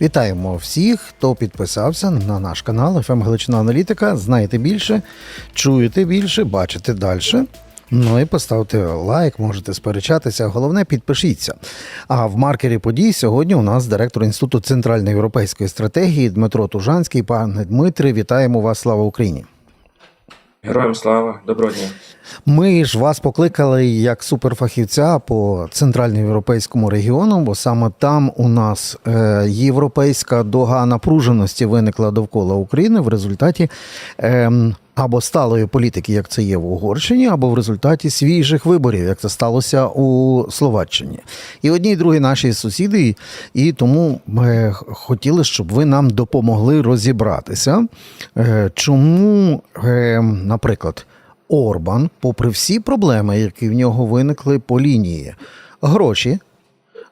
Вітаємо всіх, хто підписався на наш канал ФМ Галичина Аналітика. Знаєте більше, чуєте більше, бачите далі. Ну і поставте лайк, можете сперечатися. Головне, підпишіться. А в маркері подій сьогодні у нас директор Інституту центральноєвропейської стратегії Дмитро Тужанський. Пане Дмитре, вітаємо вас! Слава Україні! Героям слава, доброго дня. Ми ж вас покликали як суперфахівця по центральноєвропейському регіону, бо саме там у нас е, європейська дога напруженості виникла довкола України в результаті е, або сталої політики, як це є в Угорщині, або в результаті свіжих виборів, як це сталося у Словаччині. І одні і другі наші сусіди, і тому ми хотіли, щоб ви нам допомогли розібратися, е, чому, е, наприклад. Орбан, попри всі проблеми, які в нього виникли по лінії гроші,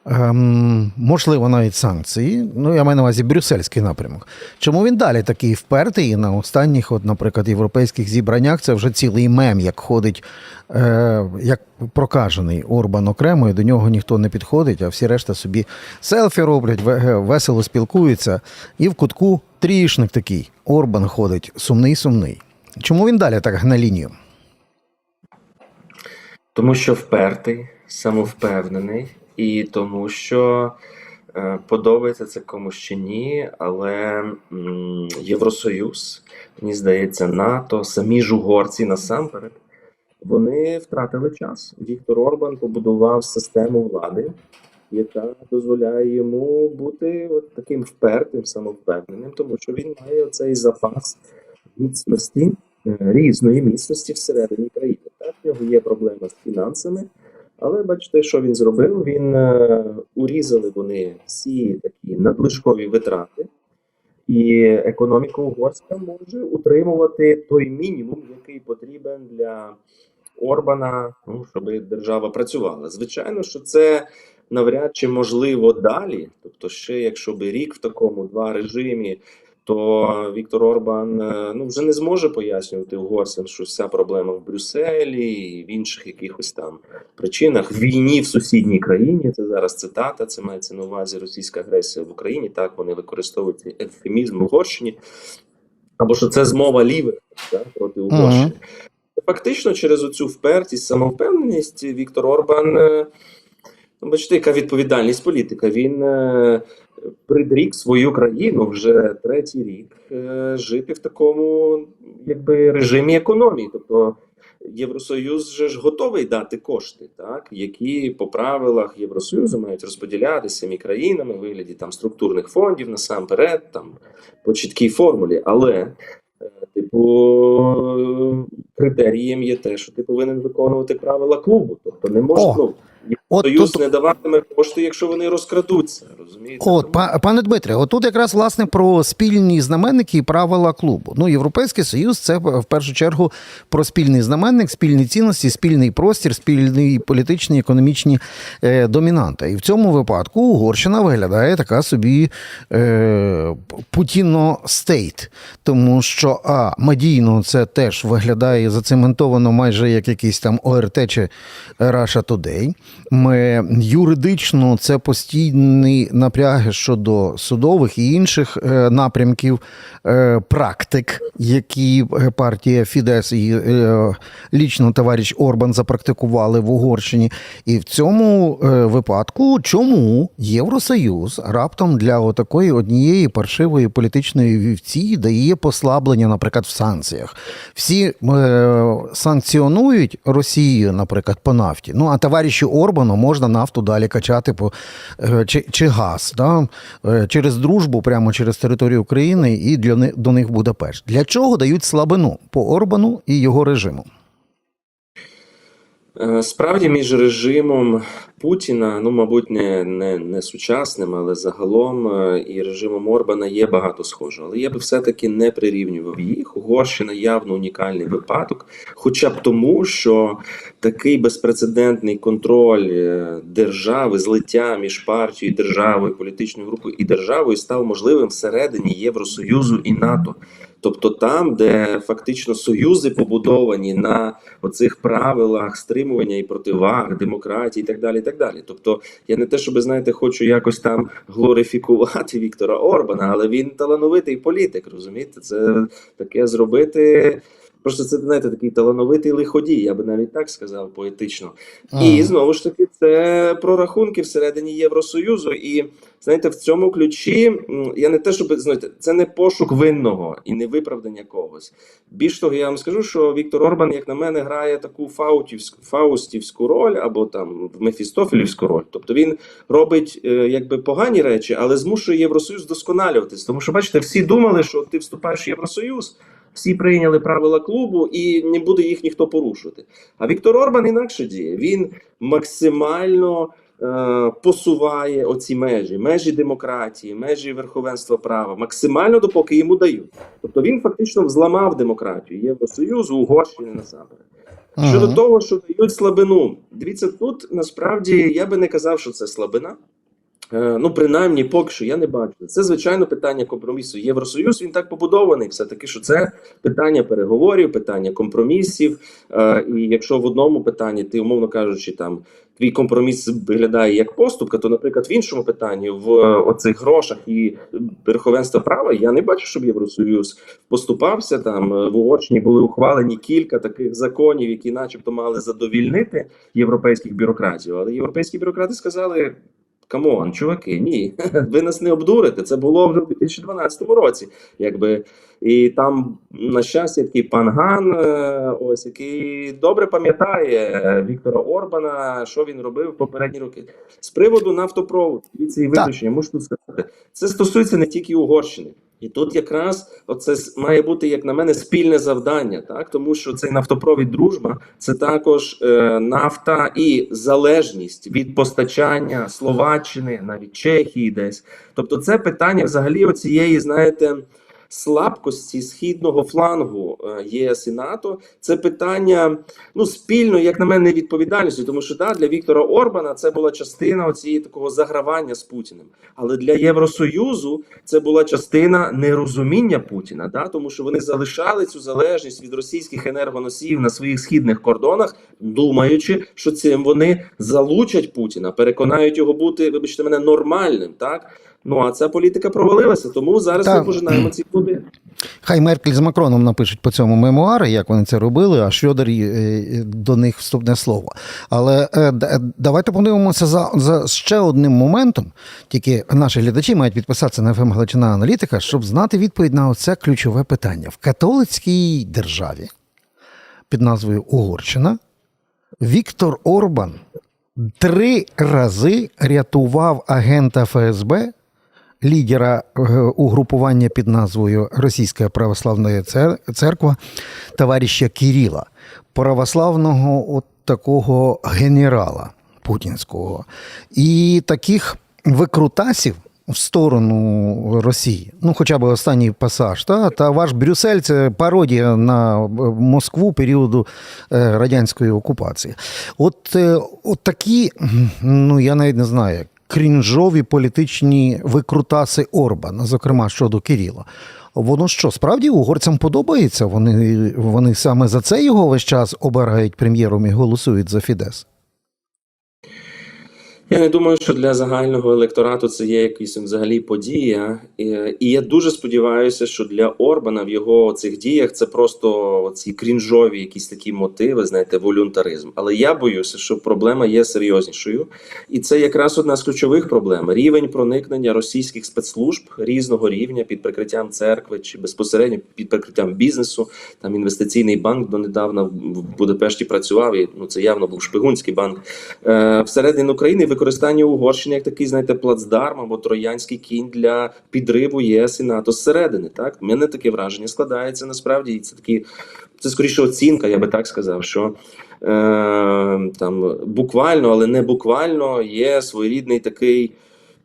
ем, можливо, навіть санкції. Ну, я маю на увазі брюссельський напрямок. Чому він далі такий впертий? І на останніх, от, наприклад, європейських зібраннях це вже цілий мем, як ходить, е, як прокажений Орбан окремо, і до нього ніхто не підходить, а всі решта собі селфі роблять, весело спілкуються. І в кутку трішник такий. Орбан ходить сумний-сумний. Чому він далі так гне лінію? Тому що впертий, самовпевнений, і тому що е, подобається це комусь чи ні, але Євросоюз, мені здається, НАТО, самі ж угорці насамперед, вони втратили час. Віктор Орбан побудував систему влади, яка дозволяє йому бути от таким впертим, самовпевненим, тому що він має цей запас міцності, е, різної міцності всередині країни. Так, в нього є проблема з фінансами, але бачите, що він зробив? Він е, урізали вони всі такі надлишкові витрати, і економіка угорська може утримувати той мінімум, який потрібен для Орбана, ну, щоб держава працювала. Звичайно, що це навряд чи можливо далі. Тобто, ще якщо би рік в такому два режимі, то Віктор Орбан е, ну вже не зможе пояснювати угорцям, що вся проблема в Брюсселі і в інших якихось там причинах війні в сусідній країні. Це зараз цитата. Це мається на увазі російська агресія в Україні. Так вони використовують цей ефемізм в Угорщині. Або що це змова лівих так, проти Угорщини. Фактично, через оцю впертість, самовпевненість Віктор Орбан. Ну, бачите, яка відповідальність політика. Він е, придрік свою країну вже третій рік е, жити в такому якби режимі економії. Тобто Євросоюз же ж готовий дати кошти, так які по правилах Євросоюзу мають розподілятися самі країнами у вигляді там структурних фондів насамперед, там по чіткій формулі. Але е, Типу, критерієм є те, що ти повинен виконувати правила клубу. Тобто не можна, О, ну, От Союз тут, не даватиме кошти, якщо вони розкрадуться. Розумієте? от, па- пане Дмитре, отут якраз власне про спільні знаменники і правила клубу. Ну, Європейський Союз це в першу чергу про спільний знаменник, спільні цінності, спільний простір, спільні політичні економічні е, домінанти. І в цьому випадку Угорщина виглядає така собі е, путіно-стейт, тому що а медійно це теж виглядає зацементовано майже як якийсь там ОРТ чи Russia Today. Ми юридично це постійні напряги щодо судових і інших е, напрямків е, практик, які е, партія Фідес і лічно товариш Орбан запрактикували в Угорщині. І в цьому випадку, чому Євросоюз раптом для отакої однієї паршивої політичної вівці дає послаблення, наприклад, в санкціях. Всі санкціонують Росію, наприклад, по нафті. Ну а товариші Орбану можна нафту далі качати по е, чи, чи газ да? е, через дружбу, прямо через територію України, і для них до них Будапешт. Для чого дають слабину по Орбану і його режиму? Е, Справді між режимом Путіна, ну мабуть, не, не, не сучасним, але загалом е, і режимом Орбана є багато схожого. Але я би все-таки не прирівнював їх. Угорщина явно унікальний випадок, хоча б тому, що такий безпрецедентний контроль е, держави, злиття між партією, державою, політичною групою і державою став можливим всередині Євросоюзу і НАТО. Тобто там, де фактично союзи побудовані на оцих правилах стримування і противаг, демократії і так далі. і так далі. Тобто, я не те, щоб знаєте, хочу якось там глорифікувати Віктора Орбана, але він талановитий політик, розумієте? Це таке зробити. Просто це знаєте, такий талановитий лиходій, я би навіть так сказав поетично. І знову ж таки, це прорахунки всередині Євросоюзу. І знаєте, в цьому ключі я не те, щоб знаєте, це не пошук винного і не виправдання когось. Більш того, я вам скажу, що Віктор Орбан, як на мене, грає таку фаутівську фаустівську роль або там Мефістофелівську роль. Тобто він робить е, якби погані речі, але змушує Євросоюз досконалюватись. Тому що, бачите, всі думали, що ти вступаєш в Євросоюз. Всі прийняли правила клубу і не буде їх ніхто порушувати. А Віктор Орбан інакше діє. Він максимально е, посуває оці межі, межі демократії, межі верховенства права, максимально допоки йому дають. Тобто він фактично взламав демократію Євросоюзу, Угорщини насамперед. Щодо Ага. того, що дають слабину, дивіться, тут насправді я би не казав, що це слабина. Е, Ну, принаймні, поки що я не бачу. Це звичайно питання компромісу. Євросоюз він так побудований, все таки, що це питання переговорів, питання компромісів. Е, І якщо в одному питанні ти, умовно кажучи, там твій компроміс виглядає як поступка, то, наприклад, в іншому питанні, в е, оцих грошах і верховенства права, я не бачу, щоб Євросоюз поступався. Там в Угорщині були ухвалені кілька таких законів, які, начебто, мали задовільнити європейських бюрократів. Але європейські бюрократи сказали. Камон, чуваки, ні, ви нас не обдурите. Це було вже в 2012 році. Якби і там, на щастя, такий пан Ган, е, ось який добре пам'ятає е, Віктора Орбана, що він робив в попередні роки. З приводу нафтопроводу, і ці виключення, можу тут сказати. Це стосується не тільки Угорщини. І тут якраз оце має бути, як на мене, спільне завдання, так тому що цей нафтопровід дружба це також е, нафта і залежність від постачання Словаччини, навіть Чехії, десь. Тобто, це питання взагалі оцієї, знаєте. Слабкості східного флангу е, ЄС і НАТО це питання ну спільно, як на мене, відповідальності, тому що да, для Віктора Орбана це була частина оцієї такого загравання з Путіним. Але для Євросоюзу це була частина нерозуміння Путіна, да, тому що вони залишали цю залежність від російських енергоносіїв на своїх східних кордонах, думаючи, що цим вони залучать Путіна, переконають його бути, вибачте мене, нормальним. Так ну а ця політика провалилася. Тому зараз Так. ми пожинаємо ці плоди. Хай Меркель з Макроном напишуть по цьому мемуари, як вони це робили, а Шрёдер е, до них вступне слово. Але е, е, давайте подивимося за, за ще одним моментом. Тільки наші глядачі мають підписатися на ФМ Галичина Аналітика, щоб знати відповідь на оце ключове питання. В католицькій державі під назвою Угорщина Віктор Орбан три рази рятував агента ФСБ лідера е, угрупування під назвою Російська православна церква товариша Кіріла, православного от такого генерала путінського. І таких викрутасів в сторону Росії, ну хоча б останній пасаж, та, та ваш Брюссель це пародія на е, Москву періоду е, радянської окупації. От, от такі, ну я навіть не знаю, крінжові політичні викрутаси Орбана, зокрема щодо Кирила. Воно що, справді угорцям подобається? Вони, вони саме за це його весь час обирають прем'єром і голосують за Фідес. Я не думаю, що для загального електорату це є якась взагалі подія. І, і я дуже сподіваюся, що для Орбана в його цих діях це просто ці крінжові якісь такі мотиви, знаєте, волюнтаризм. Але я боюся, що проблема є серйознішою, і це якраз одна з ключових проблем: рівень проникнення російських спецслужб різного рівня під прикриттям церкви чи безпосередньо під прикриттям бізнесу. Там інвестиційний банк донедавна в Будапешті працював. І ну це явно був шпигунський банк. Е, всередині України використання Угорщини як такий, знаєте, плацдарм або троянський кінь для підриву ЄС і НАТО зсередини. Так, У мене таке враження складається насправді, і це такі, це скоріше оцінка, я би так сказав, що е, там буквально, але не буквально є своєрідний такий.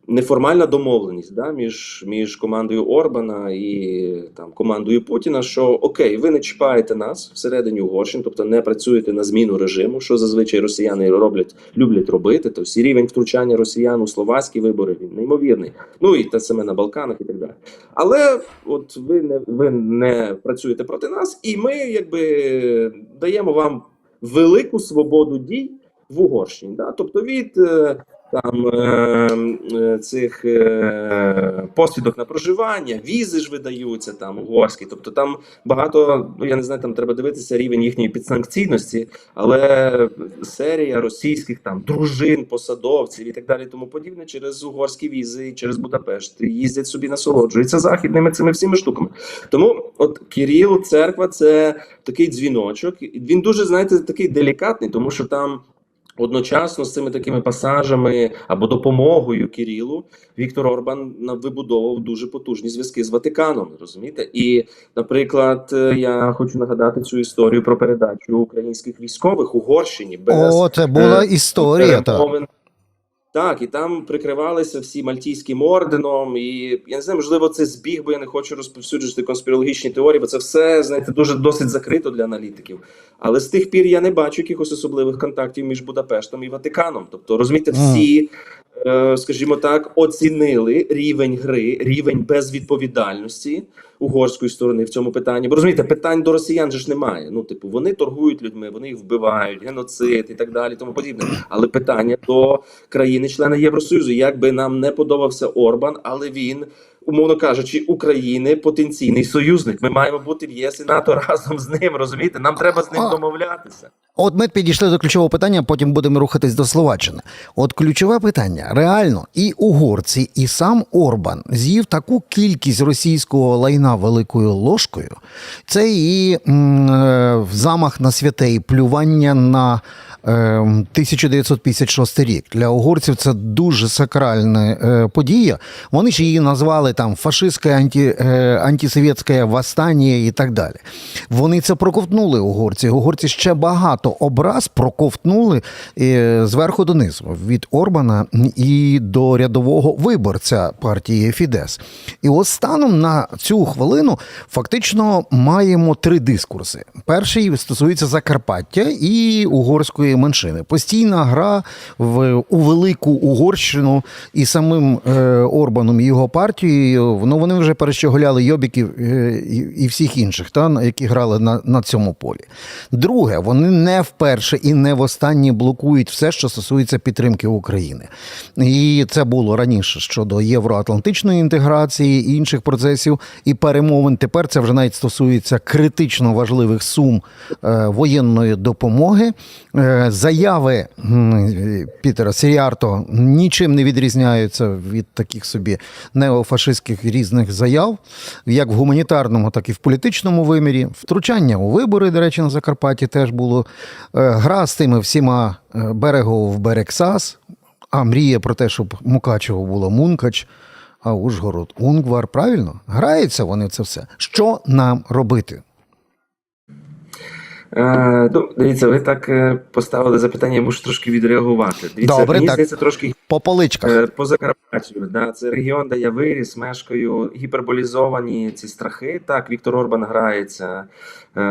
Неформальна домовленість да, між, між командою Орбана і там командою Путіна, що окей, ви не чіпаєте нас всередині Угорщини, тобто не працюєте на зміну режиму, що зазвичай росіяни роблять, люблять робити. Тобто і рівень втручання росіян у словацькі вибори він неймовірний. Ну і те саме на Балканах і так далі. Але от ви не ви не працюєте проти нас, і ми якби даємо вам велику свободу дій в Угорщині. Да? Тобто від е, там е, е, цих е, посвідок на проживання, візи ж видаються там угорські. Тобто там багато, ну я не знаю, там треба дивитися рівень їхньої підсанкційності, але серія російських там дружин, посадовців і так далі, тому подібне, через угорські візи, через Будапешт їздять собі, насолоджуються західними цими всіми штуками. Тому, от Кирил, церква, це такий дзвіночок. Він дуже, знаєте, такий делікатний, тому що там. Одночасно з цими такими пасажами або допомогою Кирилу Віктор Орбан на- вибудовував дуже потужні зв'язки з Ватиканом. Розумієте? І, наприклад, е, я хочу нагадати цю історію про передачу українських військових Угорщині без О, це була е, історія. Так. Так, і там прикривалися всі мальтійським орденом, і я не знаю, можливо, це збіг, бо я не хочу розповсюджувати конспірологічні теорії, бо це все знаєте дуже досить закрито для аналітиків. Але з тих пір я не бачу якихось особливих контактів між Будапештом і Ватиканом. Тобто, розумієте, всі, скажімо так, оцінили рівень гри, рівень безвідповідальності угорської сторони в цьому питанні. Бо розумієте, питань до росіян же ж немає. Ну, типу, вони торгують людьми, вони їх вбивають, геноцид і так далі, тому подібне. Але питання до країни-члена Євросоюзу, як би нам не подобався Орбан, але він. Умовно кажучи, України потенційний союзник. Ми маємо бути в ЄС і НАТО разом з ним. Розумієте? Нам треба з ним А. домовлятися. От ми підійшли до ключового питання, потім будемо рухатись до Словаччини. От ключове питання: реально, і угорці, і сам Орбан з'їв таку кількість російського лайна великою ложкою. Це і м, е, замах на святе, і плювання на. Е, 1956 рік для угорців це дуже сакральна е, подія. Вони ж її назвали там фашистське анті, е, антисовєтське восстання і так далі. Вони це проковтнули угорці. Угорці ще багато образ проковтнули е, зверху донизу від Орбана і до рядового виборця партії Фідес. І ось станом на цю хвилину фактично маємо три дискурси. Перший стосується Закарпаття і угорської меншини. Постійна гра в у велику Угорщину і самим е, Орбаном і його партією. Ну вони вже перещеголяли Йобіків е, і всіх інших, та які грали на, на цьому полі. Друге, вони не вперше і не востаннє блокують все, що стосується підтримки України. І це було раніше щодо євроатлантичної інтеграції і інших процесів і перемовин. Тепер це вже навіть стосується критично важливих сум е, воєнної допомоги. Е, заяви Пітера Сіріарто нічим не відрізняються від таких собі неофашистських різних заяв, як в гуманітарному, так і в політичному вимірі. Втручання у вибори, до речі, на Закарпатті теж було. Е, Гра з тими всіма е, берегов в берег САС, а мріє про те, щоб Мукачево було Мункач, а Ужгород Унгвар. Правильно? Граються вони це все. Що нам робити? Е, ну, дивіться, ви так е, поставили запитання, я мушу трошки відреагувати. Дивіться, Добре, мені так. здається, трошки По поличках. Е, По Закарпаттю, да, це регіон, де я виріс, мешкаю, гіперболізовані ці страхи. Так, Віктор Орбан грається е,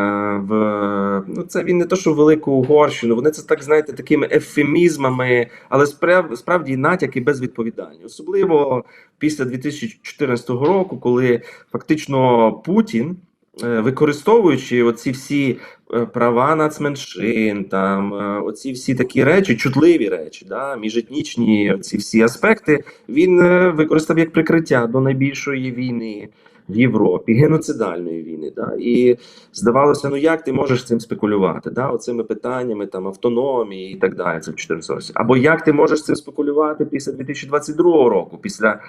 в ну це він не то, що велику Угорщину. Вони це так знаєте такими ефемізмами, але справ, справді натяки безвідповідальні, особливо після 2014 року, коли фактично Путін. Е, Використовуючи оці всі е, права нацменшин, там е, оці всі такі речі, чутливі речі, да, міжетнічні ці всі аспекти, він використав як прикриття до найбільшої війни в Європі, геноцидальної війни. Да, і здавалося, ну як ти можеш цим спекулювати? Да, оцими питаннями там автономії і так далі. Це в 14 році. Або як ти можеш цим спекулювати після 2022 року, після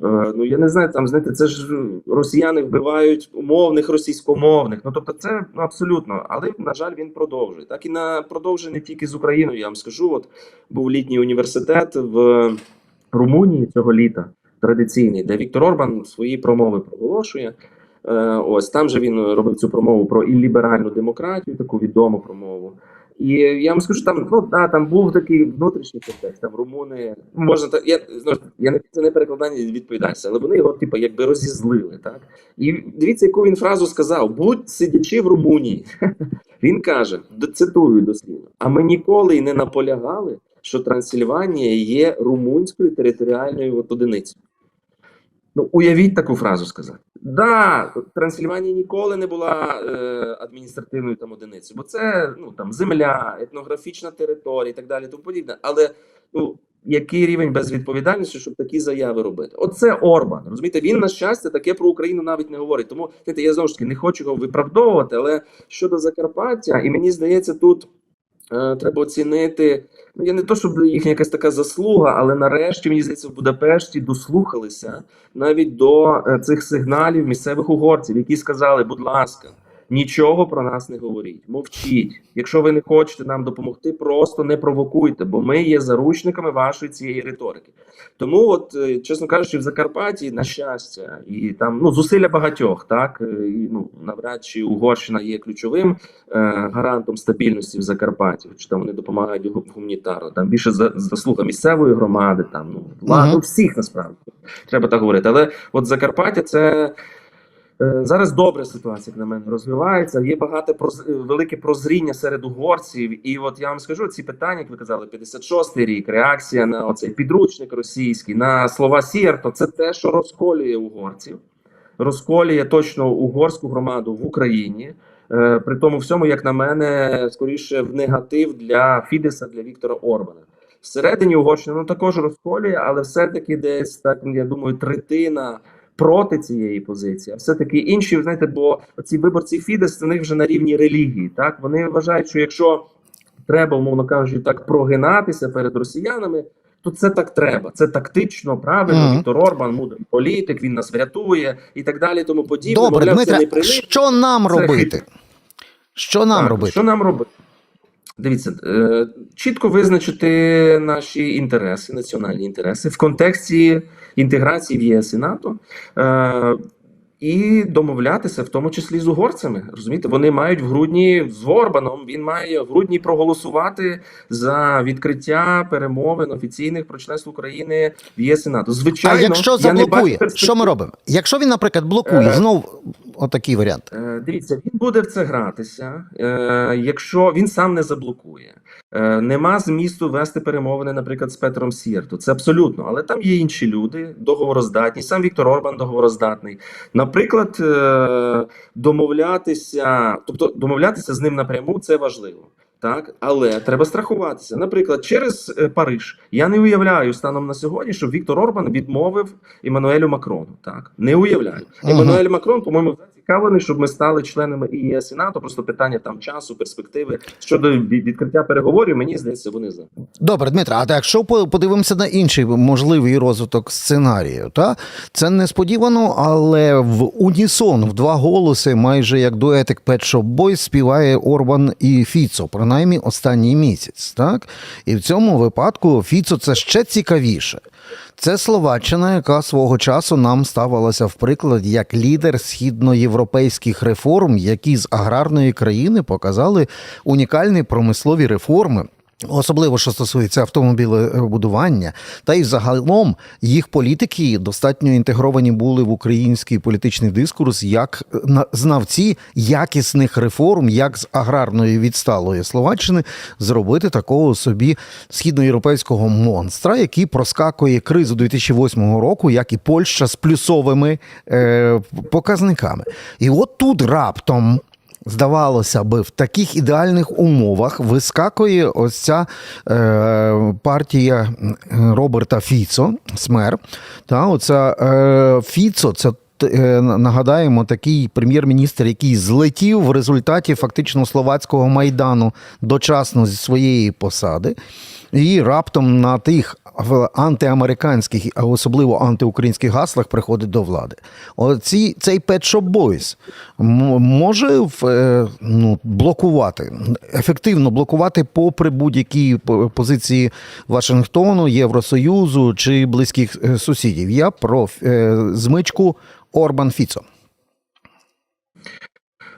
Ну я не знаю, там знаєте, це ж росіяни вбивають умовних російськомовних. Ну тобто, це ну, абсолютно. Але на жаль, він продовжує. Так і на продовжує не тільки з Україною. Я вам скажу. От був літній університет в Румунії цього літа, традиційний, де Віктор Орбан свої промови проголошує. Е, Ось там же він робив цю промову про ілліберальну демократію, таку відому промову. І я вам скажу, там ну да, там був такий внутрішній контекст. Там румуни можна так. Я таки, я не це не перекладання відповідальності, але вони його типу, якби розізлили. Так і дивіться, яку він фразу сказав: будь сидячи в Румунії. Він каже: цитую дослівно: а ми ніколи й не наполягали, що Трансильванія є румунською територіальною одиницею. Ну, уявіть таку фразу сказати. Да, Трансильванія ніколи не була е, адміністративною там одиницею, бо це ну там земля, етнографічна територія і так далі, тому подібне. Але ну який рівень безвідповідальності, щоб такі заяви робити? Оце Орбан. Розумієте, він на щастя таке про Україну навіть не говорить. Тому знаєте, я знову ж таки не хочу його виправдовувати, але щодо Закарпаття, і мені здається, тут. Е, Треба оцінити. Ну я не то, щоб їхня якась така заслуга, але нарешті мені здається, в Будапешті дослухалися навіть до е, цих сигналів місцевих угорців, які сказали, будь ласка, нічого про нас не говоріть, мовчіть. Якщо ви не хочете нам допомогти, просто не провокуйте, бо ми є заручниками вашої цієї риторики. Тому, от, е, чесно кажучи, в Закарпатті, на щастя, і там ну зусилля багатьох, так е, і ну навряд чи Угорщина є ключовим е, гарантом стабільності в Закарпатті, чи там вони допомагають гуманітарно. Там більше за заслуга місцевої громади, там ну Мгм. ну, всіх насправді треба так говорити. Але от Закарпаття це. Е, Зараз добра ситуація, як на мене, розвивається. Є багато проз... е, велике прозріння серед угорців. І от я вам скажу ці питання, як ви казали, 56-й рік, реакція на оцей підручник російський, на слова Сірто, це те, що розколює угорців, розколює точно угорську громаду в Україні. Е, При тому всьому, як на мене, скоріше в негатив для Фідеса, для Віктора Орбана. Всередині Угорщини ну, також розколює, але все-таки десь так, я думаю, третина проти цієї позиції. А все-таки інші, ви знаєте, бо ці виборці Фідес у них вже на рівні релігії. Так вони вважають, що якщо треба, умовно кажучи, так прогинатися перед росіянами. То це так треба, це тактично, правильно. Мгм. Віктор Орбан мудрий політик, він нас врятує і так далі. Тому подібне. Добре, Мовляв, це не Дмитре, що нам робити? Що нам так, робити? Що нам робити? Дивіться, е, чітко визначити наші інтереси, національні інтереси в контексті інтеграції в ЄС і НАТО. Е, і домовлятися, в тому числі з угорцями. Розумієте, вони мають в грудні з Орбаном. Він має в грудні проголосувати за відкриття перемовин офіційних про членство України в ЄС і НАТО. Звичайно, а якщо я не заблокує, бачу що ми робимо? Якщо він, наприклад, блокує, Е, знов отакий варіант. Е, Дивіться, він буде в це гратися, е, якщо він сам не заблокує. Е, Нема змісту вести перемовини, наприклад, з Петром Сірту. Це абсолютно, але там є інші люди, договороздатні. Сам Віктор Орбан договороздатний. Наприклад, домовлятися, тобто домовлятися з ним напряму це важливо. Так, але треба страхуватися. Наприклад, через е, Париж. Я не уявляю станом на сьогодні, що Віктор Орбан відмовив Еммануелю Макрону. Так, не уявляю. Ага. Еммануель Макрон, по-моєму, зацікавлений, щоб ми стали членами і ЄС і НАТО. Просто питання там часу, перспективи щодо відкриття переговорів. Мені здається, вони за. Добре, Дмитро, а якщо по- подивимося на інший можливий розвиток сценарію, та це несподівано, але в унісон в два голоси, майже як дуетик Pet Shop Boys, співає Орбан і Фіцо, принаймні останній місяць. Так? І в цьому випадку Фіцо це ще цікавіше. Це Словаччина, яка свого часу нам ставилася в приклад як лідер східноєвропейських реформ, які з аграрної країни показали унікальні промислові реформи. Особливо, що стосується автомобілебудування, та й загалом їх політики достатньо інтегровані були в український політичний дискурс як на- знавці якісних реформ, як з аграрної відсталої Словаччини зробити такого собі східноєвропейського монстра, який проскакує кризу 2008 року, як і Польща з плюсовими е, показниками. І от тут раптом. Здавалося би, в таких ідеальних умовах вискакує ось ця е, партія Роберта Фіцо, СМЕР. Та, оця, е, Фіцо це. е, Нагадаємо, такий прем'єр-міністр, який злетів в результаті фактично словацького майдану дочасно зі своєї посади, і раптом на тих в антиамериканських, а особливо антиукраїнських гаслах приходить до влади. Оці, цей Pet Boys може в, е, ну, блокувати, ефективно блокувати попри будь-які позиції Вашингтону, Євросоюзу чи близьких е, сусідів. Я про е, змичку Орбан Фіцо.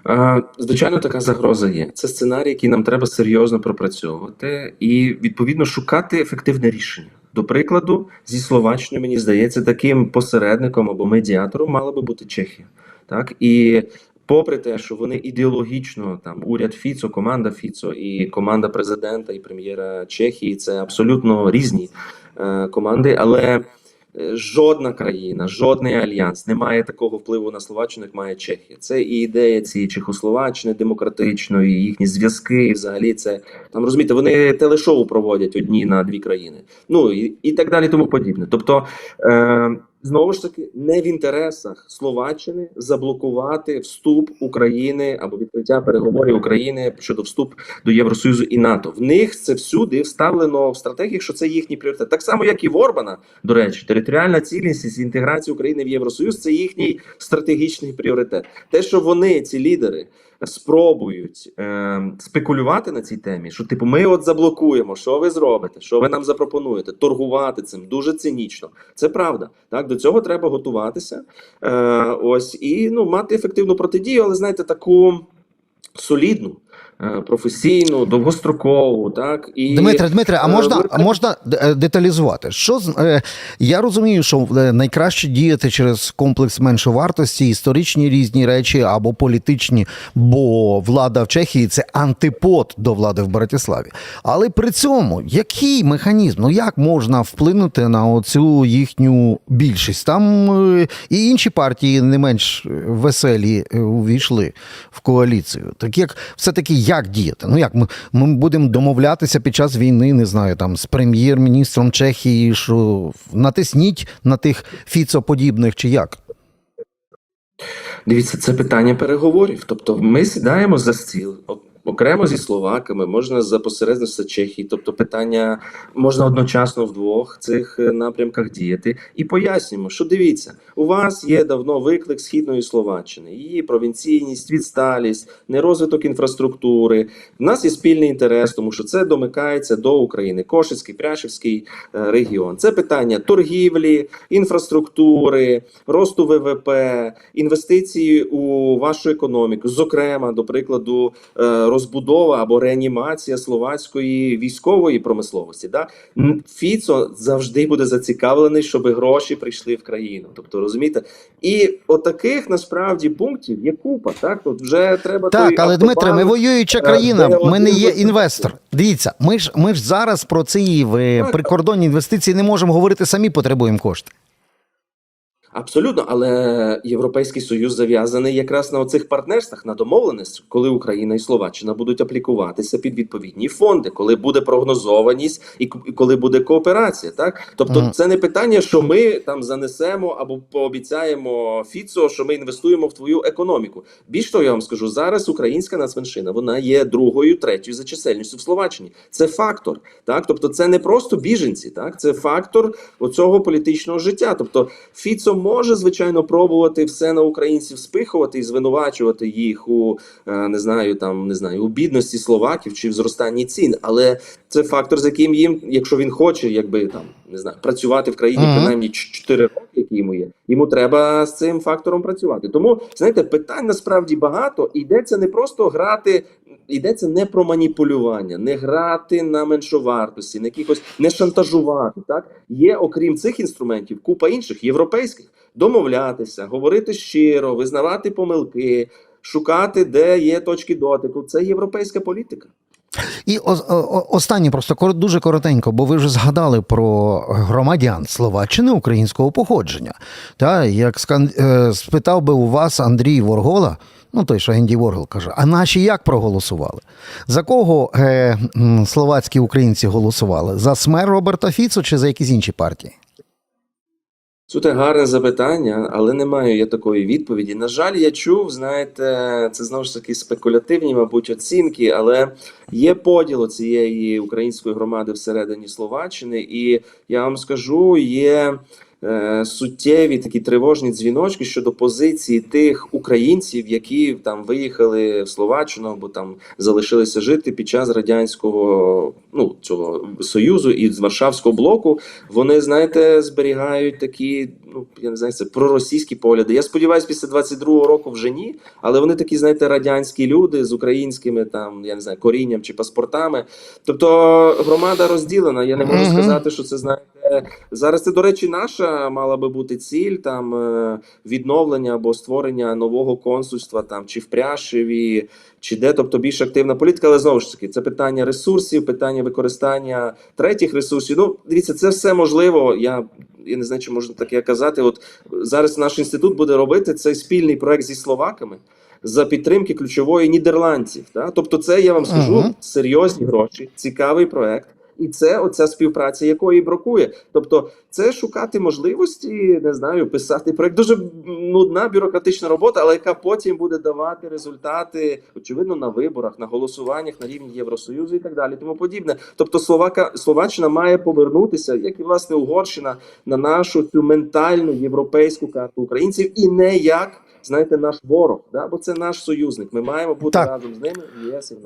Е, Звичайно, така загроза є. Це сценарій, який нам треба серйозно пропрацьовувати і відповідно шукати ефективне рішення. До прикладу, зі Словаччиною, мені здається, таким посередником або медіатором мала би бути Чехія. Так і попри те, що вони ідеологічно там уряд Фіцо, команда Фіцо і команда президента і прем'єра Чехії це абсолютно різні е, команди, але жодна країна, жодний альянс не має такого впливу на Словаччину, як має Чехія. Це і ідея цієї Чехословаччини демократичної, їхні зв'язки, і взагалі це там розумієте, вони телешоу проводять одні на дві країни. Ну і, і так далі, тому подібне. Тобто. Е, Знову ж таки, не в інтересах Словаччини заблокувати вступ України або відкриття переговорів України щодо вступ до Євросоюзу і НАТО. В них це всюди вставлено в стратегіях, що це їхній пріоритет. Так само, як і в Орбана, до речі, територіальна цілісність і інтеграція України в Євросоюз це їхній стратегічний пріоритет. Те, що вони, ці лідери, спробують е, спекулювати на цій темі, що типу, ми от заблокуємо, що ви зробите, що ви нам запропонуєте, торгувати цим дуже цинічно. Це правда. Так до цього треба готуватися. Е, ось і ну мати ефективну протидію, але знаєте, таку солідну, професійну, довгострокову, так і Дмитре, Дмитре, а е, можна, а можна е, деталізувати? Що е, я розумію, що е, найкраще діяти через комплекс меншовартості, історичні різні речі або політичні, бо влада в Чехії це антипод до влади в Братиславі. Але при цьому який механізм? Ну як можна вплинути на оцю їхню більшість? Там е, і інші партії не менш е, веселі е, увійшли в коаліцію. Так як все-таки як діяти? Ну як ми, ми будемо домовлятися під час війни, не знаю, там з прем'єр-міністром Чехії, що натисніть на тих фіцоподібних чи як? Дивіться, це питання переговорів. Тобто, ми сідаємо за стіл окремо зі словаками, можна за посередництва Чехії. Тобто, питання можна одночасно в двох цих е, напрямках діяти і пояснюємо, що дивіться, у вас є давно виклик східної Словаччини, її провінційність, відсталість, нерозвиток інфраструктури. У нас є спільний інтерес, тому що це домикається до України. Кошицький, Пряшівський е, регіон. Це питання торгівлі, інфраструктури, росту ВВП, інвестиції у вашу економіку, зокрема, до прикладу, е, розбудова або реанімація словацької військової промисловості. Да? Фіцо завжди буде зацікавлений, щоб гроші прийшли в країну. Тобто, розумієте, і отаких насправді пунктів є купа. Так, от вже треба Так, але Дмитре, ми воююча е, країна. Ми не є інвестор. Дивіться, ми ж ми ж зараз про ці е, прикордонні інвестиції не можемо говорити самі, потребуємо кошти. Абсолютно, але Європейський Союз зав'язаний якраз на оцих партнерствах, на домовленостях, коли Україна і Словаччина будуть аплікуватися під відповідні фонди, коли буде прогнозованість і коли буде кооперація. Так, тобто, це не питання, що ми там занесемо або пообіцяємо Фіцо, що ми інвестуємо в твою економіку. Більш того, я вам скажу, зараз українська нацменшина вона є другою, третьою за чисельністю в Словаччині. Це фактор, так тобто, це не просто біженці, так це фактор оцього політичного життя. Тобто, Фіцо може звичайно пробувати все на українців спихувати і звинувачувати їх у е, не знаю, там не знаю, у бідності словаків чи в зростанні цін, але це фактор, з яким їм, якщо він хоче, якби там не знаю, працювати в країні Мгм. принаймні 4 роки, які йому є. Йому треба з цим фактором працювати. Тому знаєте, питань насправді багато. І йдеться не просто грати, йдеться не про маніпулювання, не грати на меншовартості, на якихось не шантажувати. Так є, окрім цих інструментів, купа інших європейських домовлятися, говорити щиро, визнавати помилки, шукати, де є точки дотику. Це європейська політика. І о- о- останнє просто дуже коротенько, бо ви вже згадали про громадян Словаччини українського походження. Та як скан... е, спитав би у вас Андрій Воргола, ну той, що Енді Воргол каже, а наші як проголосували? За кого е, словацькі українці голосували? За смер Роберта Фіцо чи за якісь інші партії? Це гарне запитання, але не маю я такої відповіді. На жаль, я чув, знаєте, це знову ж таки спекулятивні, мабуть, оцінки, але є поділ цієї української громади всередині Словаччини, і я вам скажу, є суттєві такі тривожні дзвіночки щодо позиції тих українців, які там виїхали в Словаччину або там залишилися жити під час радянського ну цього союзу і з Варшавського блоку. Вони знаєте зберігають такі, ну я не знаю, це проросійські погляди. Я сподіваюся, після 22-го року вже ні, але вони такі, знаєте, радянські люди з українськими там, я не знаю, корінням чи паспортами. Тобто громада розділена. Я не можу сказати, що це знаєте. Зараз це, до речі, наша мала би бути ціль там е, відновлення або створення нового консульства там чи в Пряшеві, чи де, тобто більш активна політика, але знову ж таки, це питання ресурсів, питання використання третіх ресурсів. Ну, дивіться, це все можливо. Я, я не знаю, чи можна таке казати. От зараз наш інститут буде робити цей спільний проект зі словаками. За підтримки ключової нідерландців, да? тобто, це я вам скажу Мгм. серйозні гроші, цікавий проект, і це оця співпраця, якої бракує. Тобто, це шукати можливості, не знаю, писати проект. Дуже нудна бюрократична робота, але яка потім буде давати результати, очевидно, на виборах, на голосуваннях на рівні Євросоюзу і так далі. Тому подібне. Тобто, Словака Словаччина має повернутися, як і власне Угорщина, на нашу цю ментальну європейську карту українців, і не як. Знаєте, наш ворог, да? бо це наш союзник. Ми маємо бути Так. разом з ними ЄС і.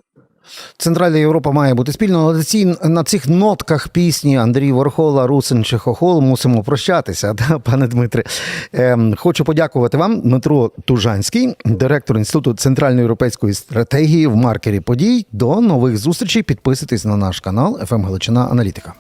Центральна Європа має бути спільно. На, ці, на цих нотках пісні Андрій Ворхола, Русин чи Хохол мусимо прощатися, да, пане Дмитре. Ем, хочу подякувати вам, Дмитро Тужанський, директор Інституту центральноєвропейської стратегії в маркері подій. До нових зустрічей. Підписуйтесь на наш канал «ФМ Галичина Аналітика.